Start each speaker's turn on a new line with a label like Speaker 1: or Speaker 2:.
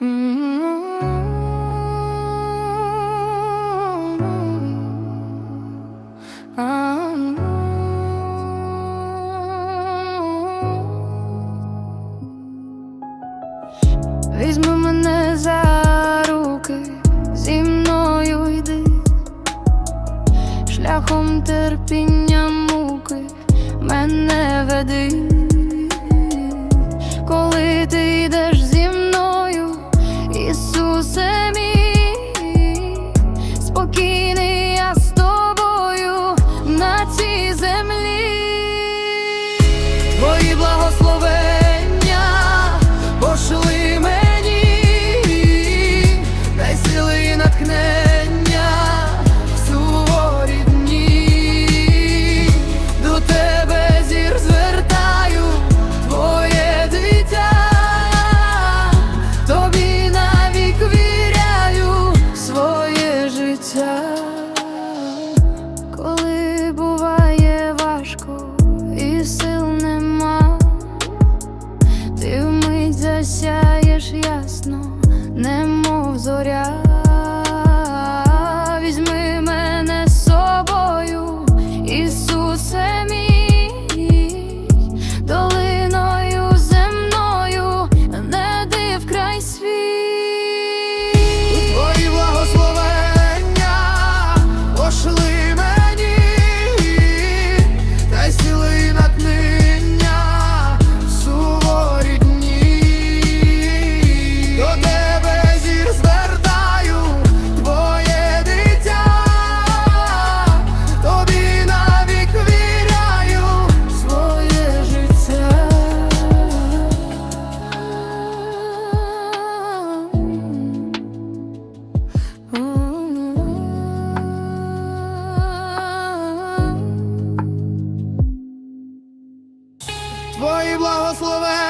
Speaker 1: Візьми мене за руки, зі мною йди, шляхом терпіння муки мене веди. зоря. Slovakia.